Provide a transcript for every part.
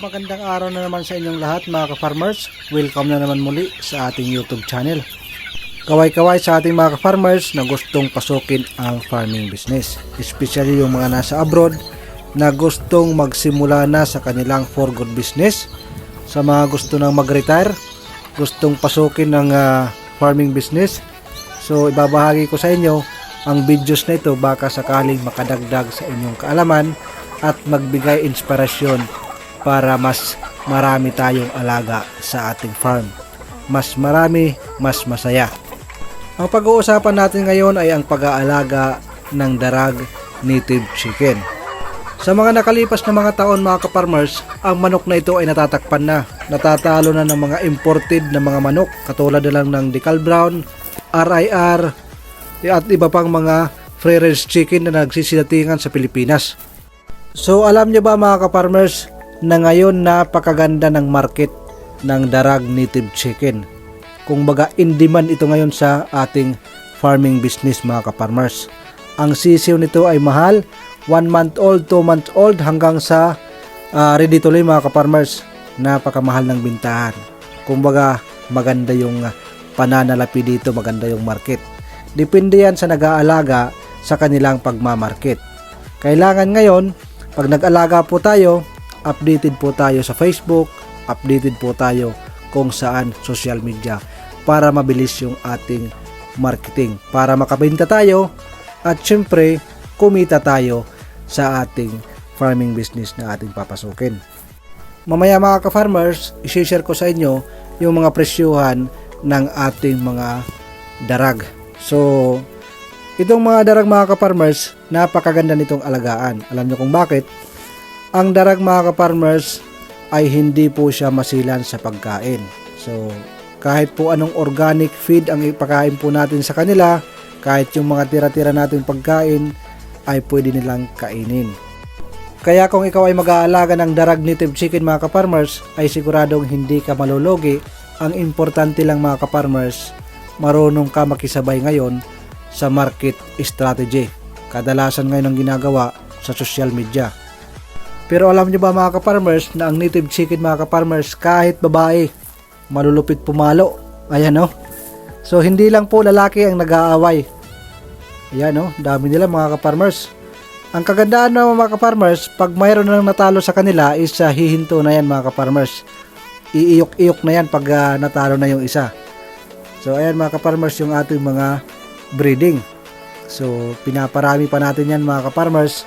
magandang araw na naman sa inyong lahat mga ka-farmers. Welcome na naman muli sa ating YouTube channel. Kaway-kaway sa ating mga ka-farmers na gustong pasukin ang farming business. Especially yung mga nasa abroad na gustong magsimula na sa kanilang for good business. Sa mga gusto nang mag-retire, gustong pasukin ng ah, farming business. So ibabahagi ko sa inyo ang videos na ito baka sakaling makadagdag sa inyong kaalaman at magbigay inspirasyon para mas marami tayong alaga sa ating farm. Mas marami, mas masaya. Ang pag-uusapan natin ngayon ay ang pag-aalaga ng darag native chicken. Sa mga nakalipas na mga taon mga kaparmers, ang manok na ito ay natatakpan na. Natatalo na ng mga imported na mga manok katulad na lang ng Decal Brown, RIR, at iba pang mga free range chicken na nagsisidatingan sa Pilipinas. So alam nyo ba mga kaparmers na ngayon napakaganda ng market ng darag native chicken. Kung baga in demand ito ngayon sa ating farming business mga kaparmers. Ang sisiw nito ay mahal, 1 month old, 2 month old hanggang sa ah, ready to lay mga kaparmers. Napakamahal ng bintahan. Kung baga maganda yung ah, pananalapi dito, maganda yung market. Depende yan sa nag-aalaga sa kanilang pagmamarket. Kailangan ngayon, pag nag-alaga po tayo, updated po tayo sa Facebook, updated po tayo kung saan social media para mabilis yung ating marketing, para makabenta tayo at syempre kumita tayo sa ating farming business na ating papasukin. Mamaya mga ka-farmers, isi-share ko sa inyo yung mga presyuhan ng ating mga darag. So, itong mga darag mga ka-farmers, napakaganda nitong alagaan. Alam nyo kung bakit? Ang darag mga ka-farmers ay hindi po siya masilan sa pagkain. So, kahit po anong organic feed ang ipakain po natin sa kanila, kahit yung mga tira-tira nating pagkain, ay pwede nilang kainin. Kaya kung ikaw ay mag-aalaga ng darag native chicken mga ka-farmers, ay siguradong hindi ka malulugi. Ang importante lang mga ka-farmers, marunong ka makisabay ngayon sa market strategy. Kadalasan ngayon ang ginagawa sa social media. Pero alam nyo ba mga ka-farmers na ang native chicken mga ka-farmers kahit babae, malulupit pumalo. Ayan no. So hindi lang po lalaki ang nag-aaway. Ayan no, dami nila mga ka-farmers. Ang kagandaan ng mga ka-farmers, pag mayroon na natalo sa kanila is uh, hihinto na yan mga ka-farmers. Iiyok-iyok na yan pag ah, natalo na yung isa. So ayan mga ka-farmers yung ating mga breeding. So pinaparami pa natin yan mga ka-farmers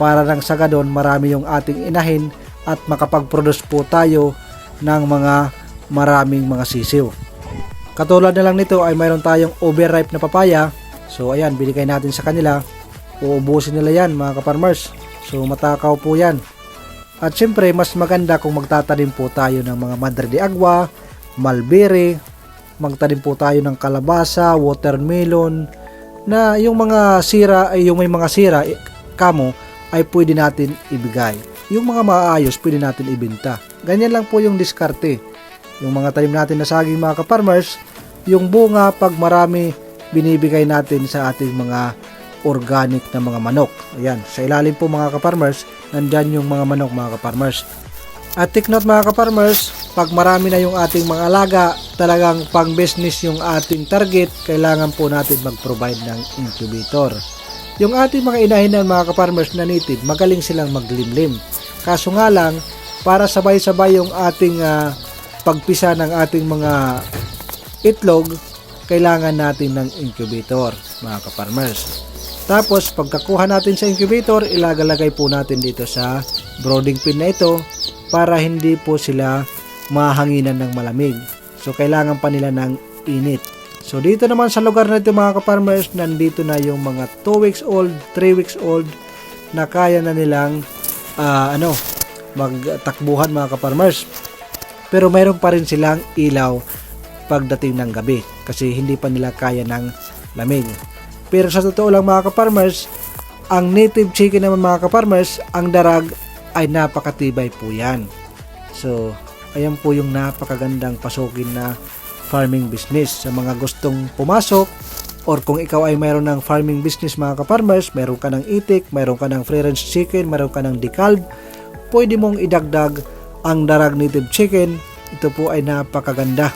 para nang sa gadon marami yung ating inahin at makapag-produce po tayo ng mga maraming mga sisiw. Katulad na lang nito ay mayroon tayong overripe na papaya. So ayan, binigay natin sa kanila. Uubusin nila yan mga kaparmers. So matakaw po yan. At syempre, mas maganda kung magtatanim po tayo ng mga madre de agua, mulberry, magtanim po tayo ng kalabasa, watermelon, na yung mga sira ay yung may mga sira eh, kamo ay pwede natin ibigay. Yung mga maayos pwede natin ibenta. Ganyan lang po yung diskarte. Yung mga tanim natin na saging mga ka-farmers, yung bunga pag marami binibigay natin sa ating mga organic na mga manok. Ayan, sa ilalim po mga ka-farmers, nandyan yung mga manok mga ka-farmers. At take note mga ka-farmers, pag marami na yung ating mga alaga, talagang pang business yung ating target, kailangan po natin mag-provide ng incubator. Yung ating mga inahin ng mga ka-farmers na native, magaling silang maglimlim. Kaso nga lang, para sabay-sabay yung ating ah, pagpisa ng ating mga itlog, kailangan natin ng incubator, mga ka-farmers. Tapos, pagkakuha natin sa incubator, ilagalagay po natin dito sa brooding pin na ito para hindi po sila mahanginan ng malamig. So, kailangan pa nila ng init. So, dito naman sa lugar na ito mga ka-farmers, nandito na yung mga 2 weeks old, 3 weeks old na kaya na nilang ah, ano, magtakbuhan mga ka-farmers. Pero mayroon pa rin silang ilaw pagdating ng gabi kasi hindi pa nila kaya ng lamig. Pero sa totoo lang mga ka-farmers, ang native chicken naman mga ka-farmers, ang darag ay napakatibay po yan. So, ayan po yung napakagandang pasukin na farming business sa mga gustong pumasok or kung ikaw ay mayroon ng farming business mga ka-farmers, mayroon ka ng itik, mayroon ka ng free range chicken, mayroon ka ng decalb, pwede mong idagdag ang darag native chicken, ito po ay napakaganda.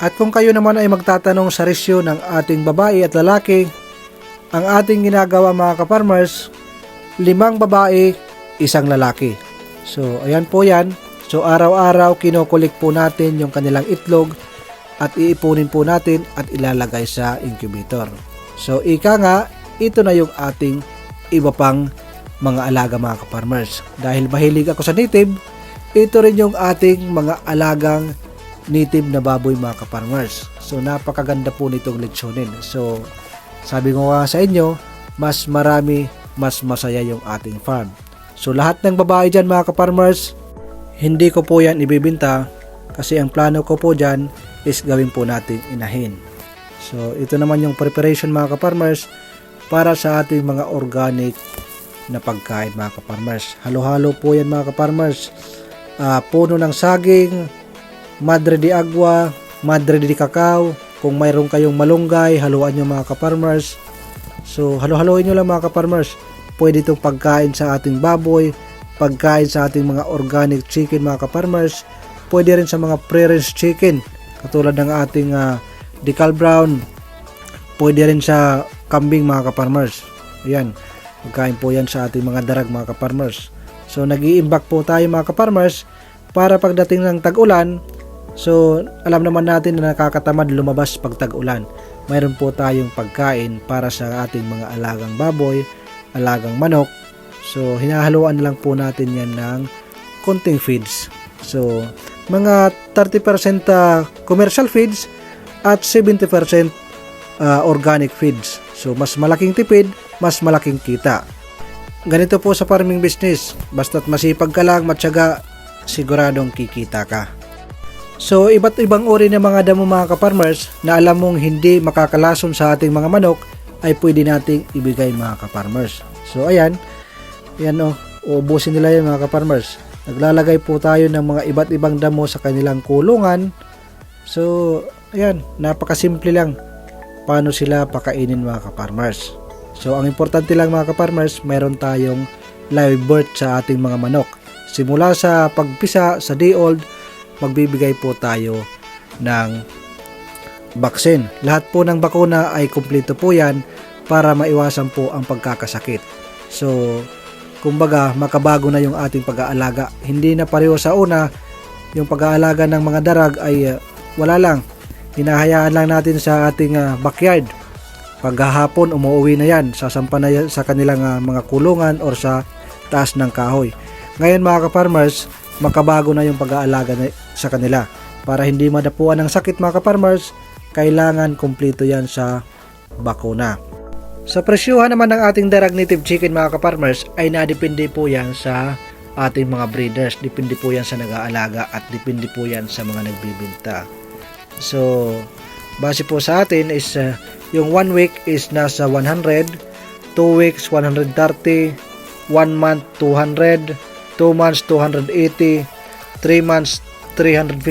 At kung kayo naman ay magtatanong sa resyo ng ating babae at lalaki, ang ating ginagawa mga kaparmers, limang babae, isang lalaki. So, ayan po yan. So, araw-araw kinukulik po natin yung kanilang itlog at iipunin po natin at ilalagay sa incubator. So, ika nga, ito na yung ating iba pang mga alaga mga kaparmers. Dahil mahilig ako sa native, ito rin yung ating mga alagang native na baboy mga kaparmers. So, napakaganda po nitong lechonin. So, sabi ko nga sa inyo, mas marami, mas masaya yung ating farm. So, lahat ng babae dyan mga kaparmers, hindi ko po yan ibibinta kasi ang plano ko po dyan is gawin po natin inahin. So, ito naman yung preparation mga kaparmers para sa ating mga organic na pagkain mga kaparmers. Halo-halo po yan mga kaparmers. Ah, puno ng saging, madre de agua, madre de cacao. Kung mayroon kayong malunggay, haluan nyo mga kaparmers. So, halo-haloin nyo lang mga kaparmers. Pwede itong pagkain sa ating baboy, pagkain sa ating mga organic chicken mga kaparmers. Pwede rin sa mga pre-range chicken, katulad ng ating ah, decal brown. Pwede rin sa kambing mga kaparmers. Ayan, pagkain po yan sa ating mga darag mga kaparmers. So, nag iimbak po tayo mga kaparmers para pagdating ng tag-ulan, so alam naman natin na nakakatamad lumabas pag tag-ulan. Mayroon po tayong pagkain para sa ating mga alagang baboy, alagang manok. So, hinahaluan na lang po natin yan ng konting feeds. So, mga 30% uh, commercial feeds at 70% uh, organic feeds. So, mas malaking tipid, mas malaking kita. Ganito po sa farming business. Basta't masipag ka lang, matyaga, siguradong kikita ka. So, iba't ibang uri ng mga damo mga kaparmers na alam mong hindi makakalason sa ating mga manok ay pwede nating ibigay mga kaparmers. So, ayan. Yan o. Uubusin nila yan mga kaparmers. Naglalagay po tayo ng mga iba't ibang damo sa kanilang kulungan. So, ayan. Napakasimple lang paano sila pakainin mga kaparmers. So, ang importante lang mga kaparmers, mayroon tayong live birth sa ating mga manok. Simula sa pagpisa, sa day old, magbibigay po tayo ng vaccine. Lahat po ng bakuna ay kumpleto po yan para maiwasan po ang pagkakasakit. So, kumbaga, makabago na yung ating pag-aalaga. Hindi na pareho sa una, yung pag-aalaga ng mga darag ay uh, wala lang. Hinahayaan lang natin sa ating uh, backyard. Paghahapon, umuwi na yan. Sasampa na yan sa kanilang uh, mga kulungan or sa taas ng kahoy. Ngayon mga ka-farmers, makabago na yung pag-aalaga sa kanila. Para hindi madapuan ng sakit mga ka-farmers, kailangan kumpleto yan sa bakuna. Sa presyuhan naman ng ating darag native chicken mga ka-farmers ay nadepende po yan sa ating mga breeders. Depende po yan sa nag-aalaga at depende po yan sa mga nagbibinta. So, base po sa atin is uh, yung 1 week is nasa 100, 2 weeks 130, 1 month 200, 2 months 280, 3 months 350,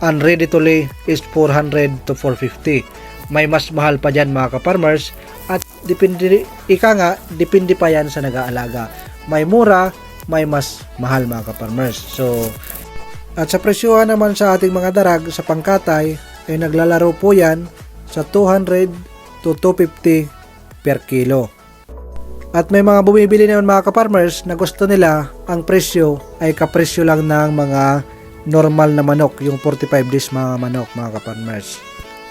and ready to lay is 400 to 450. May mas mahal pa dyan mga ka-farmers at depende, ika nga, depende pa yan sa nag-aalaga. May mura, may mas mahal mga ka-farmers. So, at sa presyohan naman sa ating mga darag sa pangkatay ay naglalaro po yan sa 200 to 250 per kilo. At may mga bumibili naman mga ka-farmers na gusto nila ang presyo ay kapresyo lang ng mga normal na manok, yung 45 days mga manok mga ka-farmers.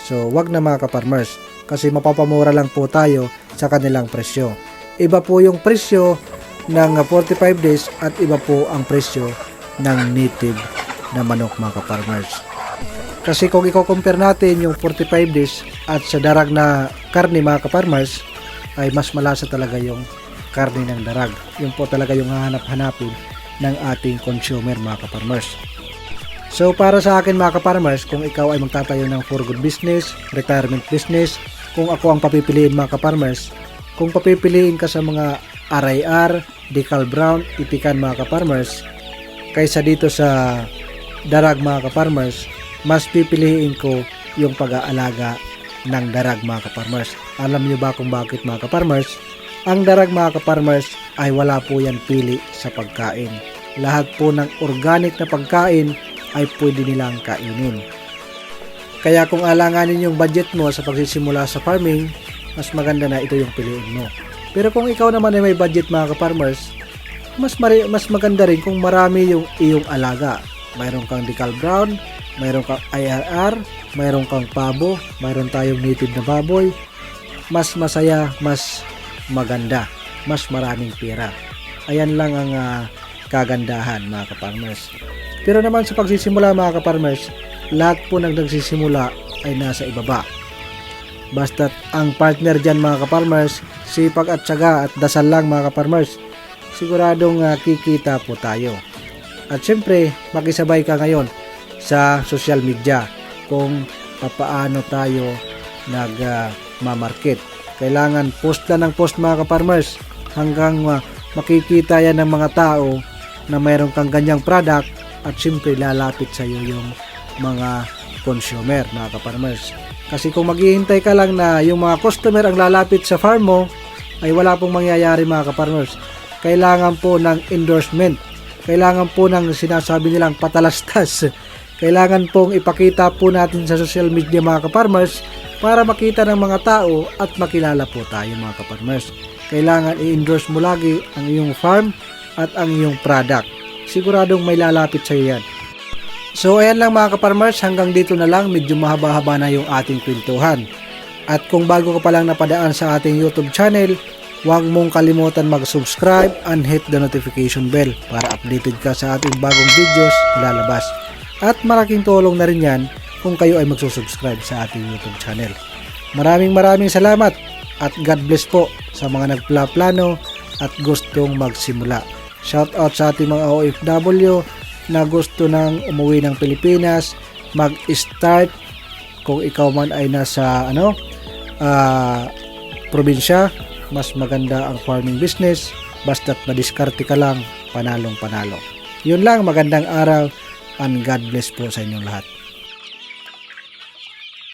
So, wag na mga ka-farmers kasi mapapamura lang po tayo sa kanilang presyo. Iba po yung presyo ng 45 days at iba po ang presyo ng native na manok mga ka-farmers. Kasi kung i-compare natin yung 45 days at sa darag na karne mga ka-farmers, ay mas malasa talaga yung karne ng darag. Yun po talaga yung hahanap-hanapin ng ating consumer mga ka-farmers. So para sa akin mga ka-farmers, kung ikaw ay magtatayo ng for good business, retirement business, kung ako ang papipiliin mga ka-farmers, kung papipiliin ka sa mga RIR, Decal Brown, Itikan mga ka-farmers, kaysa dito sa darag mga ka-farmers, mas pipiliin ko yung pag-aalaga ng darag mga ka-farmers. Alam niyo ba kung bakit mga ka-farmers? Ang darag mga ka-farmers ay wala po yan pili sa pagkain. lahat po ng organic na pagkain ay pwede nilang kainin. Kaya kung alanganin yung budget mo sa pagsisimula sa farming, mas maganda na ito yung piliin mo. Pero kung ikaw naman ay may budget mga ka-farmers, mas, mari- mas maganda rin kung marami yung iyong alaga. Mayroon kang decal brown, mayroon kang IRR, mayroon kang pabo, mayroon tayong native na baboy. Mas masaya, mas maganda, mas maraming pera. Ayan lang ang ah, kagandahan mga ka-farmers. Pero naman sa pagsisimula mga ka-farmers, lahat po ng nagsisimula ay nasa ibaba. Basta't ang partner dyan mga ka-farmers, sipag at syaga at dasal lang mga ka-farmers, siguradong ah, kikita po tayo. At syempre, makisabay ka ngayon sa social media kung papaano tayo nag-mamarket. Kailangan post lang ng post mga ka-farmers hanggang ah, makikita yan ng mga tao na mayroon kang ganyang product at syempre lalapit sa iyo yung mga consumer mga ka-farmers. Kasi kung maghihintay ka lang na yung mga customer ang lalapit sa farm mo, ay wala pong mangyayari mga ka-farmers. Kailangan po ng endorsement. Kailangan po ng sinasabi nilang patalastas. Kailangan pong ipakita po natin sa social media mga ka-farmers para makita ng mga tao at makilala po tayo mga ka-farmers. Kailangan i-endorse mo lagi ang iyong farm at ang iyong product. Siguradong may lalapit sa iyo yan. So ayan lang mga kaparmers, hanggang dito na lang, medyo mahaba-haba na yung ating kwentuhan. At kung bago ka pa lang napadaan sa ating YouTube channel, huwag mong kalimutan mag-subscribe and hit the notification bell para updated ka sa ating bagong videos na lalabas. At malaking tulong na rin yan kung kayo ay magsusubscribe sa ating YouTube channel. Maraming maraming salamat at God bless po sa mga nagplaplano at gustong magsimula. Shout out sa ating mga OFW na gusto nang umuwi ng Pilipinas, mag-start kung ikaw man ay nasa ano ah, probinsya, mas maganda ang farming business basta't madiskarte ka lang, panalong panalo. Yun lang, magandang araw and God bless po sa inyong lahat.